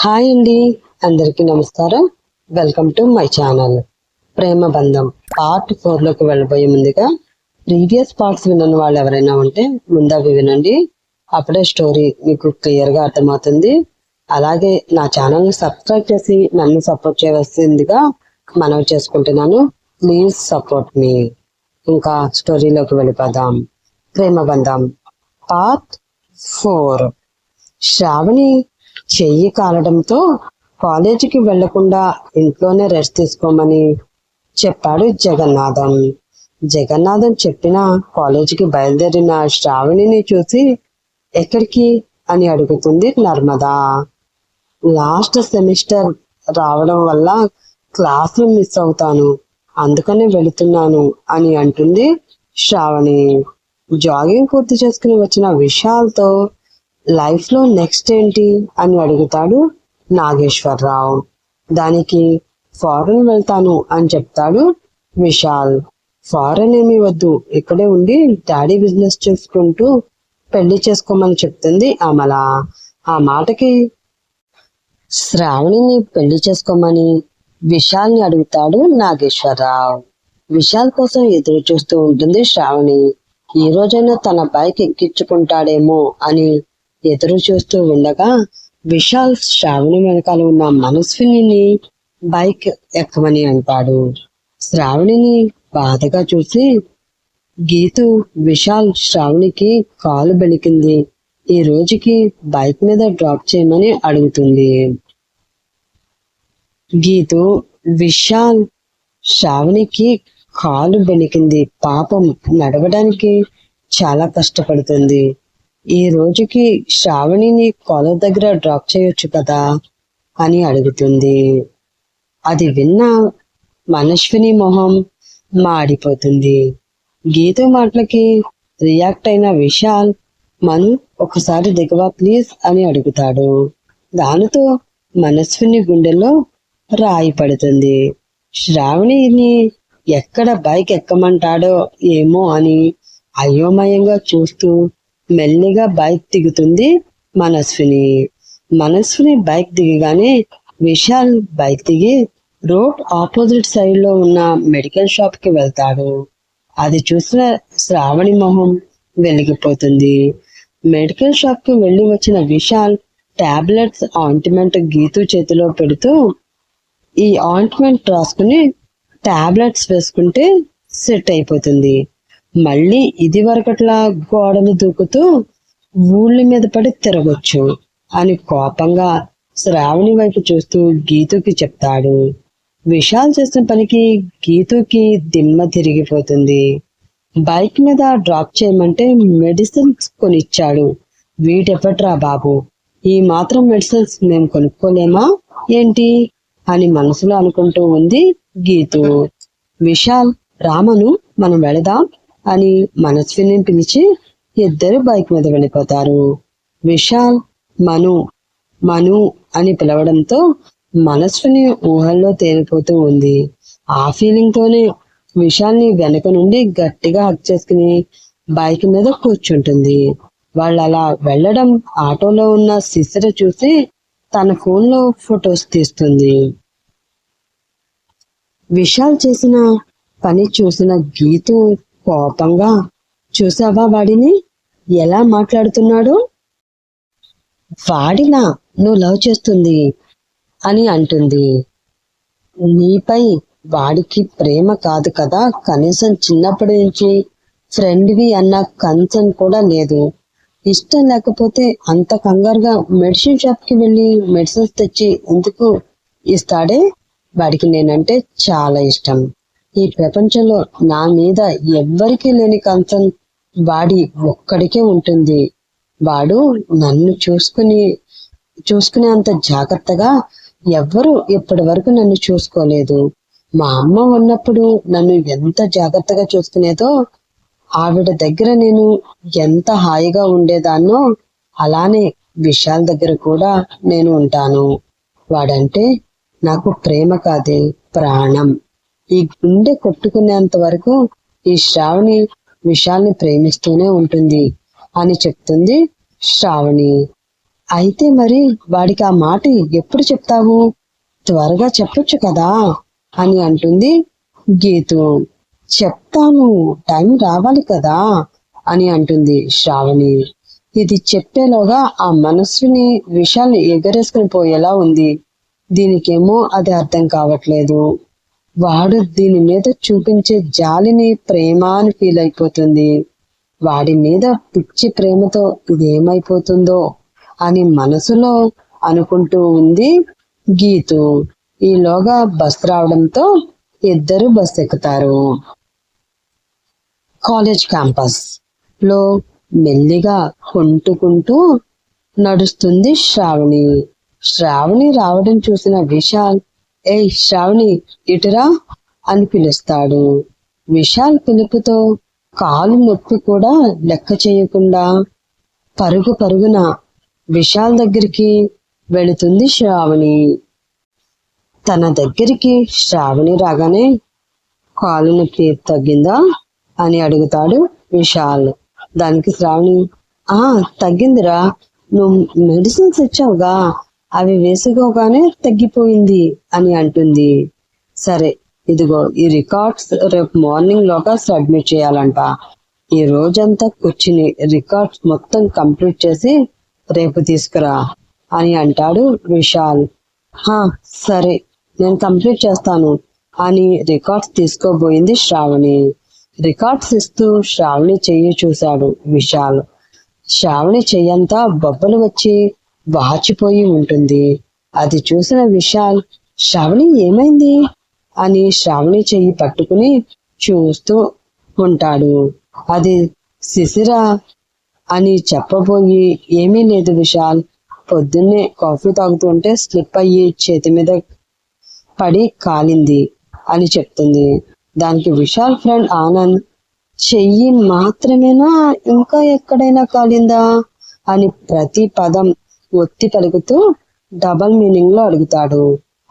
Hi అండి. అందరికీ నమస్కారం. వెల్కమ్ టు మై ఛానల్ ప్రేమ బంధం పార్ట్ ఫోర్లోకి వెళ్ళబోయే ముందుగా ప్రీవియస్ పార్ట్స్ వినని వాళ్ళు ఎవరైనా ఉంటే ముందు అవి వినండి. అప్పుడే స్టోరీ మీకు క్లియర్గా అర్థమవుతుంది. అలాగే నా ఛానల్ని సబ్స్క్రైబ్ చేసి నన్ను సపోర్ట్ చేయవలసిందిగా మనవి చేసుకుంటున్నాను. ప్లీజ్ సపోర్ట్ మీ ఇంకా స్టోరీలోకి వెళ్ళిపోదాం. ప్రేమ బంధం పార్ట్ ఫోర్ శ్రావణి చెయ్యి కాలడంతో కాలేజీకి వెళ్ళకుండా ఇంట్లోనే రెస్ట్ తీసుకోమని చెప్పాడు జగన్నాథం. జగన్నాథం చెప్పిన కాలేజీకి బయలుదేరిన శ్రావణిని చూసి ఎక్కడికి అని అడుగుతుంది నర్మదా. లాస్ట్ సెమిస్టర్ రావడం వల్ల క్లాసులు మిస్ అవుతాను అందుకనే వెళుతున్నాను అని అంటుంది శ్రావణి. జాగింగ్ పూర్తి చేసుకుని వచ్చిన విషయాలతో లైఫ్లో నెక్స్ట్ ఏంటి అని అడుగుతాడు నాగేశ్వరరావు. దానికి ఫారెన్ వెళ్తాను అని చెప్తాడు విశాల్. ఫారెన్ ఏమీ వద్దు ఇక్కడే ఉండి డాడీ బిజినెస్ చూసుకుంటూ పెళ్ళి చేసుకోమని చెప్తుంది అమల. ఆ మాటకి శ్రావణిని పెళ్ళి చేసుకోమని విశాల్ని అడుగుతాడు నాగేశ్వరరావు. విశాల్ కోసం ఎదురు చూస్తూ ఉంటుంది శ్రావణి. ఈ రోజైనా తన బైక్ ఎక్కించుకుంటాడేమో అని ఎదురు చూస్తూ ఉండగా విశాల్ శ్రావణి వెనకాల ఉన్న మనస్విని బైక్ ఎక్కమని అంటాడు. శ్రావణిని బాధగా చూసి గీతు విశాల్ శ్రావణికి కాలు బెలికింది ఈ రోజుకి బైక్ మీద డ్రాప్ చేయమని అడుగుతుంది. గీతు విశాల్ శ్రావణికి కాలు బెణికింది. పాపం నడవడానికి చాలా కష్టపడుతుంది. ఈ రోజుకి శ్రావణిని కాలేజ్ దగ్గర డ్రాప్ చేయొచ్చు కదా? అని అడుగుతుంది. అది విన్న మనస్విని మొహం మాడిపోతుంది. గీత మాటలకి రియాక్ట్ అయిన విశాల్ మను ఒకసారి దిగవా ప్లీజ్ అని అడుగుతాడు. దానితో మనస్విని గుండెలో రాయి పడుతుంది. శ్రావణిని ఎక్కడ బైక్ ఎక్కమంటాడో ఏమో అని అయోమయంగా చూస్తూ మెల్లిగా బైక్ దిగుతుంది మనస్విని. మనస్విని బైక్ దిగగానే విశాల్ బైక్ దిగి రోడ్ ఆపోజిట్ సైడ్లో ఉన్న మెడికల్ షాప్కి వెళ్తాడు. అది చూసిన శ్రావణి మొహం వెలిగిపోతుంది. మెడికల్ షాప్కి వచ్చిన విశాల్ టాబ్లెట్స్ ఆయింట్మెంట్ గీతు చేతిలో పెడుతూ ఈ ఆయింట్మెంట్ రాసుకుని టాబ్లెట్స్ వేసుకుంటే సెట్ అయిపోతుంది. మళ్ళీ ఇది వరకట్లా గోడలు దూకుతూ ఊళ్ళ మీద పడి తిరగొచ్చు అని కోపంగా శ్రావణి వైపు చూస్తూ గీతుకి చెప్తాడు. విశాల్ చేసిన పనికి గీతుకి దిమ్మ తిరిగిపోతుంది. బైక్ మీద డ్రాప్ చేయమంటే మెడిసిన్స్ కొనిచ్చాడు. వీటెప్పట్రా బాబు? ఈ మాత్రం మెడిసిన్స్ మేము కొనుక్కోలేమా? ఏంటి? అని మనసులో అనుకుంటూ ఉంది గీతు. విశాల్ రామను మనం వెళదాం. అని మనస్విని పిలిచి ఇద్దరు బైక్ మీద వెళ్ళిపోతారు. విశాల్ మను మను అని పిలవడంతో మనస్విని ఊహల్లో తేలిపోతూ ఉంది. ఆ ఫీలింగ్ తోనే విశాల్ని వెనక నుండి గట్టిగా హక్ చేసుకుని బైక్ మీద కూర్చుంటుంది. వాళ్ళు అలా వెళ్ళడం ఆటోలో ఉన్న శిశిర చూసి తన ఫోన్లో ఫొటోస్ తీస్తుంది. విశాల్ చేసిన పని చూసిన గీతు కోపంగా చూసావా వాడిని? ఎలా మాట్లాడుతున్నాడు? వాడినా నువ్వు లవ్ చేస్తుంది అని అంటుంది. నీపై వాడికి ప్రేమ కాదు కదా. కనీసం చిన్నప్పటి నుంచి ఫ్రెండ్వి అన్న కన్సర్న్ కూడా లేదు. ఇష్టం లేకపోతే అంత కంగారుగా మెడిసిన్ షాప్కి వెళ్ళి మెడిసిన్స్ తెచ్చి ఎందుకు ఇస్తాడే? వాడికి నేనంటే చాలా ఇష్టం. ఈ ప్రపంచంలో నా మీద ఎవ్వరికీ లేని కంచం వాడి ఒక్కడికే ఉంటుంది. వాడు నన్ను చూసుకుని చూసుకునే అంత జాగ్రత్తగా ఎవ్వరూ ఇప్పటి వరకు నన్ను చూసుకోలేదు. మా అమ్మ ఉన్నప్పుడు నన్ను ఎంత జాగ్రత్తగా చూసుకునేదో ఆవిడ దగ్గర నేను ఎంత హాయిగా ఉండేదాన్నో అలానే విశాల్ దగ్గర కూడా నేను ఉంటాను. వాడంటే నాకు ప్రేమ కాదే ప్రాణం. ఈ గుండె కొట్టుకునేంత వరకు ఈ శ్రావణి విశాల్ని ప్రేమిస్తూనే ఉంటుంది అని చెప్తుంది శ్రావణి. అయితే మరి వాడికి ఆ మాట ఎప్పుడు చెప్తావు? త్వరగా చెప్పొచ్చు కదా అని అంటుంది గీతు. చెప్తాను టైం రావాలి కదా అని అంటుంది శ్రావణి. ఇది చెప్పేలోగా ఆ మనస్సుని విషయాన్ని ఎగరేసుకుని పోయేలా ఉంది. దీనికేమో అది అర్థం కావట్లేదు. వాడు దీని మీద చూపించే జాలిని ప్రేమ అని ఫీల్ అయిపోతుంది. వాడి మీద పిచ్చి ప్రేమతో ఇది ఏమైపోతుందో అని మనసులో అనుకుంటూ ఉంది గీతు. ఈలోగా బస్ రావడంతో ఇద్దరు బస్ ఎక్కుతారు. కాలేజ్ క్యాంపస్లో మెల్లిగా కొంటుకుంటూ నడుస్తుంది శ్రావణి. శ్రావణి రావడం చూసిన విశాల్ ఏ శ్రావణి ఇటురా అని పిలుస్తాడు. విశాల్ పిలుపుతో కాలు నొప్పి కూడా లెక్క చేయకుండా పరుగు పరుగున విశాల్ దగ్గరికి వెళుతుంది శ్రావణి. తన దగ్గరికి శ్రావణి రాగానే కాలు నొప్పి తగ్గిందా అని అడుగుతాడు విశాల్. దానికి శ్రావణి ఆ తగ్గిందిరా. నువ్వు మెడిసిన్స్ ఇచ్చావుగా. అవి వేసుకోగానే తగ్గిపోయింది అని అంటుంది. సరే ఇదిగో ఈ రికార్డ్స్ రేపు మార్నింగ్ లోగా సబ్మిట్ చేయాలంట. ఈ రోజంతా కూర్చుని రికార్డ్స్ మొత్తం కంప్లీట్ చేసి రేపు తీసుకురా అని అంటాడు విశాల్. హా సరే నేను కంప్లీట్ చేస్తాను అని రికార్డ్స్ తీసుకోబోయింది శ్రావణి. రికార్డ్స్ ఇస్తూ శ్రావణి చెయ్యి చూశాడు విశాల్. శ్రావణి చెయ్యంతా బొబ్బలు వచ్చి వాచిపోయి ఉంటుంది. అది చూసిన విశాల్ శ్రావణి ఏమైంది? అని శ్రావణి చెయ్యి పట్టుకుని చూస్తూ ఉంటాడు. అది శిశిర అని చెప్పబోయి ఏమీ లేదు విశాల్. పొద్దున్నే కాఫీ తాగుతుంటే స్లిప్ అయ్యి చేతి మీద పడి కాలింది అని చెప్తుంది. దానికి విశాల్ ఫ్రెండ్ ఆనంద్ చెయ్యి మాత్రమేనా? ఇంకా ఎక్కడైనా కాలిందా? అని ప్రతి పదం ఒత్తి పలుకుతూ డబల్ మీనింగ్లో అడుగుతాడు.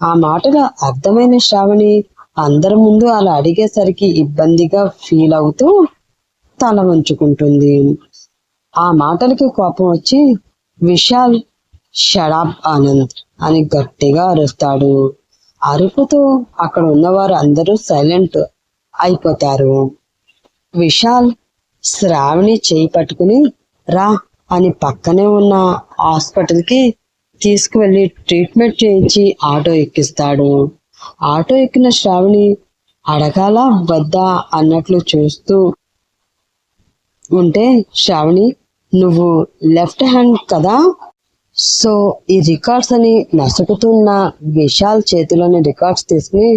ఆ మాటలు అర్థమైన శ్రావణి అందరి ముందు అలా అడిగేసరికి ఇబ్బందిగా ఫీల్ అవుతూ తల వంచుకుంటుంది. ఆ మాటలకి కోపం వచ్చి విశాల్ షడాబ్ ఆనంద్ అని గట్టిగా అరుస్తాడు. అరుపుతో అక్కడ ఉన్నవారు అందరూ సైలెంట్ అయిపోతారు. విశాల్ శ్రావణి చేయి పట్టుకుని రా అని పక్కనే ఉన్న హాస్పిటల్కి తీసుకువెళ్ళి ట్రీట్మెంట్ చేయించి ఆటో ఎక్కిస్తాడు. ఆటో ఎక్కిన శ్రావణి అడగాల వద్దా అన్నట్లు చూస్తూ ఉంటే శ్రావణి నువ్వు లెఫ్ట్ హ్యాండ్ కదా? సో ఈ రికార్డ్స్ అని నసుకుతున్న విశాల్ చేతిలోని రికార్డ్స్ తీసుకుని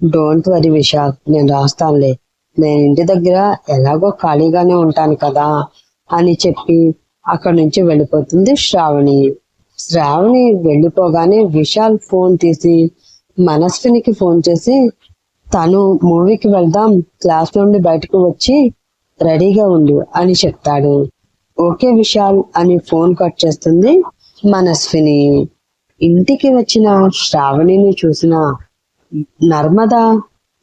డోంట్ వరీ విశాల్ నేను రాస్తానులే. నేను ఇంటి దగ్గర ఎలాగో ఖాళీగానే ఉంటాను కదా అని చెప్పి అక్కడి నుంచి వెళ్ళిపోతుంది. శ్రావణి శ్రావణి వెళ్ళిపోగానే విశాల్ ఫోన్ తీసి మనస్వినికి ఫోన్ చేసి తను మూవీకి వెళ్దాం క్లాస్ నుండి బయటకు వచ్చి రెడీగా ఉండు అని చెప్తాడు. ఓకే విశాల్ అని ఫోన్ కట్ చేస్తుంది మనస్విని. ఇంటికి వచ్చిన శ్రావణిని చూసిన నర్మద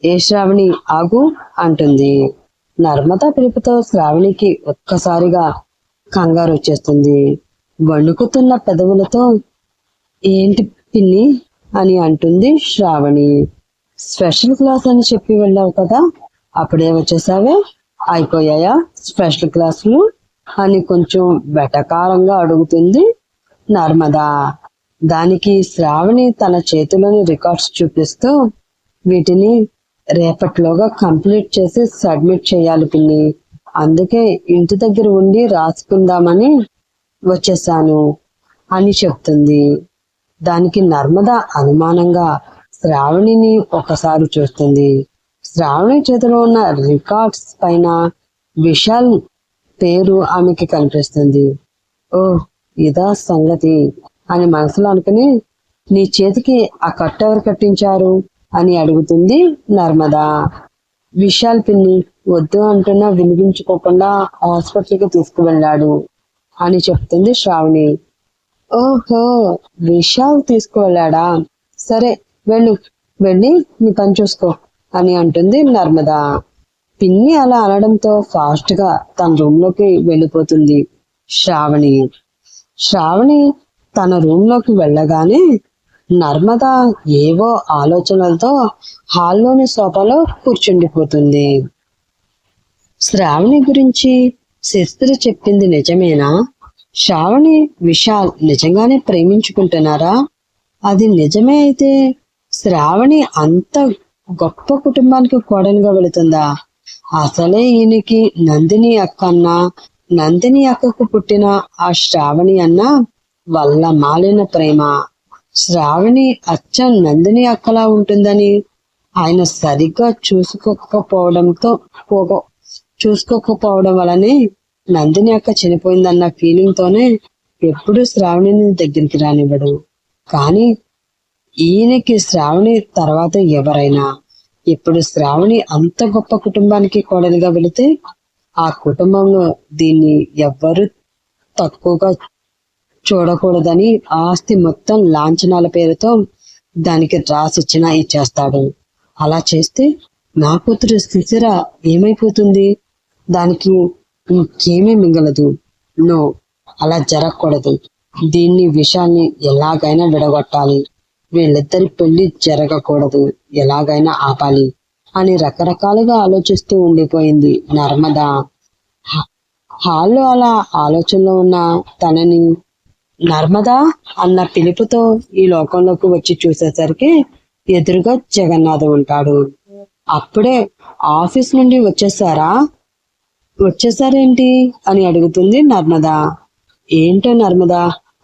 ఏ శ్రావణి ఆగు అంటుంది. నర్మద పిలుపుతో శ్రావణికి ఒక్కసారిగా కంగారు వచ్చేస్తుంది. వణుకుతున్న పెదవులతో ఏంటి పిన్ని? అని అంటుంది శ్రావణి. స్పెషల్ క్లాస్ అని చెప్పి వెళ్ళావు కదా అప్పుడే వచ్చేసావే? అయిపోయాయా స్పెషల్ క్లాసులు? అని కొంచెం వెటకారంగా అడుగుతుంది నర్మదా. దానికి శ్రావణి తన చేతిలోని రికార్డ్స్ చూపిస్తూ వీటిని రేపటిలోగా కంప్లీట్ చేసి సబ్మిట్ చేయాలి పిన్ని. అందుకే ఇంటి దగ్గర ఉండి రాసుకుందామని వచ్చేసాను అని చెప్తుంది. దానికి నర్మద అనుమానంగా శ్రావణిని ఒకసారి చూస్తుంది. శ్రావణి చేతిలో ఉన్న రికార్డ్స్ పైన విశాల్ పేరు ఆమెకి కనిపిస్తుంది. ఓ ఇదా సంగతి అని మనసులో అనుకుని నీ చేతికి ఆ కట్ట ఎవరు కట్టించారు అని అడుగుతుంది నర్మదా. విశాల్ పిన్ని వద్దు అంటున్నా వినిపించుకోకుండా హాస్పిటల్కి తీసుకువెళ్ళాడు అని చెప్తుంది శ్రావణి. ఓహో విశాల్ తీసుకువెళ్ళాడా? సరే వెళ్ళు వెళ్ళి నీ పని చూసుకో అని అంటుంది నర్మదా. పిన్ని అలా అనడంతో ఫాస్ట్గా తన రూమ్లోకి వెళ్ళిపోతుంది శ్రావణి. శ్రావణి తన రూమ్లోకి వెళ్ళగానే నర్మద ఏవో ఆలోచనలతో హాల్లోని సోఫాలో కూర్చుండిపోతుంది. శ్రావణి గురించి శస్త్రి చెప్పింది నిజమేనా? శ్రావణి విశాల్ నిజంగానే ప్రేమించుకుంటున్నారా? అది నిజమే అయితే శ్రావణి అంత గొప్ప కుటుంబానికి కోడలుగా వెళుతుందా? అసలే ఈయనకి నందిని అక్క అన్న నందిని అక్కకు పుట్టిన ఆ శ్రావణి అన్న వల్ల మాలిన ప్రేమ. శ్రావణి అచ్చం నందిని అక్కలా ఉంటుందని ఆయన సరిగ్గా చూసుకోకపోవడంతో చూసుకోకపోవడం వలనే నందిని అక్క చనిపోయిందన్న ఫీలింగ్ తోనే ఎప్పుడు శ్రావణిని దగ్గరికి రానివ్వడు. కానీ ఈయనకి శ్రావణి తర్వాత ఎవరైనా ఇప్పుడు శ్రావణి అంత గొప్ప కుటుంబానికి కోడలిగా వెళితే ఆ కుటుంబంలో దీన్ని ఎవ్వరు తక్కువగా చూడకూడదని ఆస్తి మొత్తం లాంఛనాల పేరుతో దానికి రాసిచ్చినా ఇచ్చేస్తాడు. అలా చేస్తే నా కూతురు శిశిర ఏమైపోతుంది? దానికి ఇంకేమీ మింగలదు. నో అలా జరగకూడదు. దీన్ని విషయాన్ని ఎలాగైనా విడగొట్టాలి. వీళ్ళిద్దరి పెళ్ళి జరగకూడదు. ఎలాగైనా ఆపాలి అని రకరకాలుగా ఆలోచిస్తూ ఉండిపోయింది నర్మద. హ- హాల్లో అలా ఆలోచనలో ఉన్న తనని నర్మదా అన్న పిలుపుతో ఈ లోకంలోకి వచ్చి చూసేసరికి ఎదురుగా జగన్నాథ్ ఉంటాడు. అప్పుడే ఆఫీస్ నుండి వచ్చేసారా? వచ్చేసారేంటి అని అడుగుతుంది నర్మద. ఏంటో నర్మద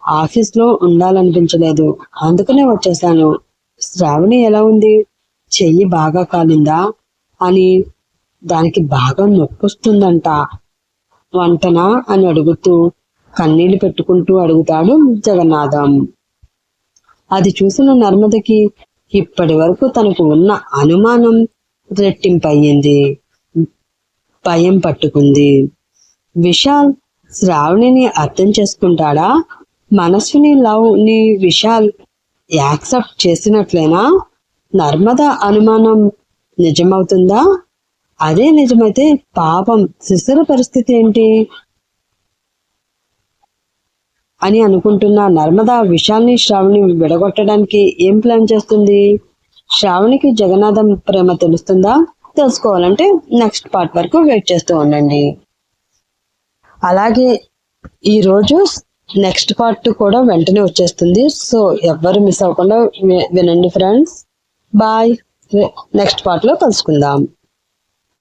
ఆఫీస్లో ఉండాలనిపించలేదు. అందుకనే వచ్చేసాను. శ్రావణి ఎలా ఉంది? చెయ్యి బాగా కాలిందా? అని దానికి బాగా నొప్పొస్తుందంట. వంటనా అని అడుగుతూ కన్నీళ్ళు పెట్టుకుంటూ అడుగుతాడు జగన్నాథం. అది చూసిన నర్మదకి ఇప్పటి వరకు తనకు ఉన్న అనుమానం రెట్టింపయ్యింది. భయం పట్టుకుంది. విశాల్ శ్రావణిని అర్థం చేసుకుంటాడా? మనసుని లవ్ని విశాల్ యాక్సెప్ట్ చేసినట్లేనా? నర్మద అనుమానం నిజమవుతుందా? అదే నిజమైతే పాపం శిశుర పరిస్థితి ఏంటి? అని అనుకుంటున్న నర్మద విశాల్ని శ్రావణి విడగొట్టడానికి ఏం ప్లాన్ చేస్తుంది? శ్రావణికి జగన్నాథం ప్రేమ తెలుస్తుందా? తెలుసుకోవాలంటే నెక్స్ట్ పార్ట్ వరకు వెయిట్ చేస్తూ ఉండండి. అలాగే ఈరోజు నెక్స్ట్ పార్ట్ కూడా వెంటనే వచ్చేస్తుంది. సో ఎవ్వరు మిస్ అవ్వకుండా వినండి ఫ్రెండ్స్. బాయ్. నెక్స్ట్ పార్ట్లో కలుసుకుందాం.